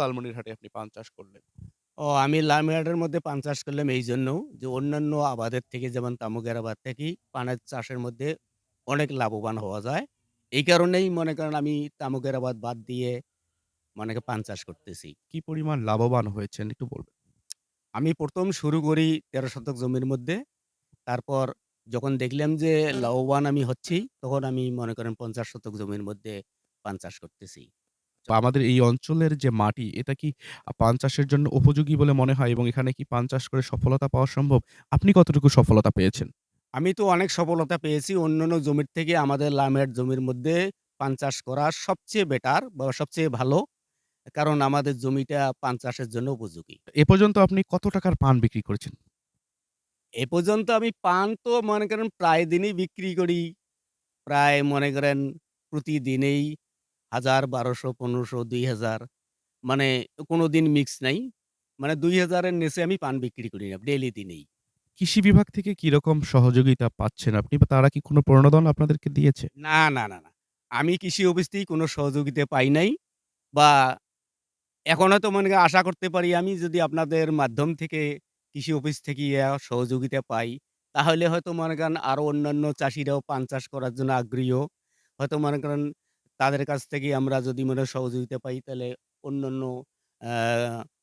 লালমনিরহাটে আপনি পান চাষ করলেন? ও আমি লালমিরহাটের মধ্যে পান চাষ করলাম এইজন্য যে অন্যান্য আবাদের থেকে যেমন তামুকের আবাদ থেকেই পানের চাষের মধ্যে অনেক লাভবান হওয়া যায়। এই কারণেই মনে করেন আমি তামুকের আবাদ বাদ দিয়ে মনে করেন পান চাষ করতেছি। কি পরিমাণ লাভবান হয়েছেন একটু বলবেন? আমি ১ম শুরু করি ১৩ শতক জমির মধ্যে। তারপর যখন দেখলাম যে লাভবান আমি হচ্ছি, তখন আমি মনে করেন ৫০ শতক জমির মধ্যে পান চাষ করতেছি। তো আমাদের এই অঞ্চলের যে মাটি, এটা কি আ পান চাষের জন্য উপযোগী বলে মনে হয় এবং এখানে কি পান চাষ করে সফলতা পাওয়া সম্ভব? আপনি কতটুকু সফলতা পেয়েছেন? আমি তো অনেক সফলতা পেয়েছি। অন্যান্য জমির থেকে আমাদের লামের জমির মধ্যে পান চাষ করা সবচেয়ে বেটার বা সবচেয়ে ভালো। কারণ আমাদের জমিটা পান চাষের জন্য উপযোগী। এ পর্যন্ত আপনি কত টাকার পান বিক্রি করেছেন? এ পর্যন্ত আমি পান তো মনে করেন প্রায় দিনই বিক্রি করি। প্রায় মনে করেন প্রতিদিনেই ১০০০, ১২০০, ১৫০০, ২০০০ মানে কোনদিন মিক্স নাই। মানে ২০০০ এর নিচে আমি পান বিক্রি করি না। ডেইলি দিনেই। কৃষি বিভাগ থেকে কীরকম সহযোগিতা পাচ্ছেন আপনি বা তারা কি কোনো প্রণোদন আপনাদেরকে দিয়েছে? না, না, না, না। আমি কৃষি অফিস থেকে কোনো সহযোগিতা পাই নাই বা এখন হয়তো মনে করেন আশা করতে পারি আমি যদি আপনাদের মাধ্যম থেকে কৃষি অফিস থেকে ইয়া সহযোগিতা পাই, তাহলে হয়তো মনে করেন আরও অন্যান্য চাষীরাও পান চাষ করার জন্য আগ্রহী হয়তো মনে করেন তাদের কাছ থেকে আমরা যদি মনে হয় সহযোগিতা পাই তাহলে অন্যান্য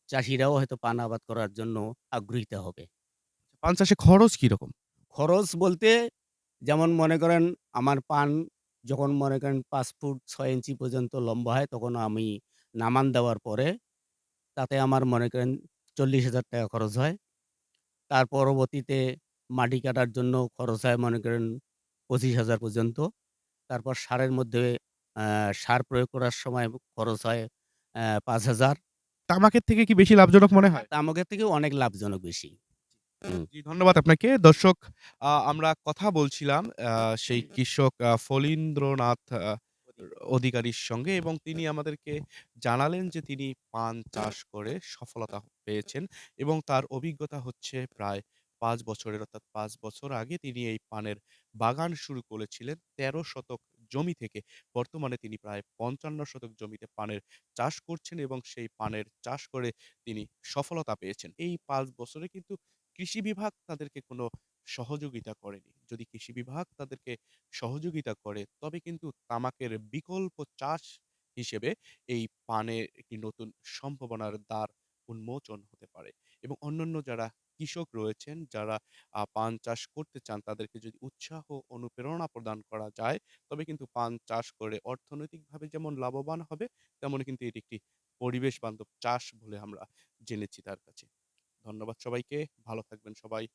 চাষীরাও হয়তো পান আবাদ করার জন্য আগ্রহীতা হবে। পান চাষে খরচ কীরকম? খরচ বলতে যেমন মনে করেন আমার পান যখন মনে করেন পাঁচ ফুট ছয় ইঞ্চি পর্যন্ত লম্বা হয় তখন আমি নামান দেওয়ার পরে তাতে আমার মনে করেন ৳৪০,০০০ খরচ হয়। তার পরবর্তীতে মাটি কাটার জন্য খরচ হয় মনে করেন ২৫,০০০ পর্যন্ত। তারপর সারের মধ্যে আ সার প্রয়োগ করার সময় খরচ হয় অ্যা ৫,০০০। তামাকের থেকে কি বেশি লাভজনক মনে হয়? তামাকের থেকেও অনেক লাভজনক বেশি। হুম। জি, ধন্যবাদ আপনাকে। দর্শক আ আমরা কথা বলছিলাম আ সেই কৃষক আ ফলীন্দ্রনাথ আ অধিকারীর সঙ্গে এবং তিনি আমাদেরকে জানালেন যে তিনি পান চাষ করে সফলতা পেয়েছেন এবং তার অভিজ্ঞতা হচ্ছে প্রায় ৫ বছরের অর্থাৎ ৫ বছর আগে তিনি এই পানের বাগান শুরু করেছিলেন ১৩ শতক জমি থেকে। বর্তমানে তিনি প্রায় ৫৫ শতক জমিতে পানের চাষ করছেন এবং সেই পানের চাষ করে তিনি সফলতা পেয়েছেন। এই পাঁচ বছরে কিন্তু কৃষি বিভাগ তাদেরকে কোনো সহযোগিতা করেনি। যদি কৃষি বিভাগ তাদেরকে সহযোগিতা করে, তবে কিন্তু তামাকের বিকল্প চাষ হিসেবে এই পানের একটি নতুন সম্ভাবনার দ্বার উন্মোচন হতে পারে এবং অন্যান্য যারা কৃষক রয়েছেন, যারা পান চাষ করতে চান তাদেরকে যদি উৎসাহ অনুপ্রেরণা প্রদান করা যায়, তবে কিন্তু পান চাষ করে অর্থনৈতিকভাবে যেমন লাভবান হবে, তেমনই কিন্তু এটি একটি পরিবেশ বান্ধব চাষ বলে আমরা জেনেছি তার কাছে। ধন্যবাদ সবাইকে। ভালো থাকবেন সবাই।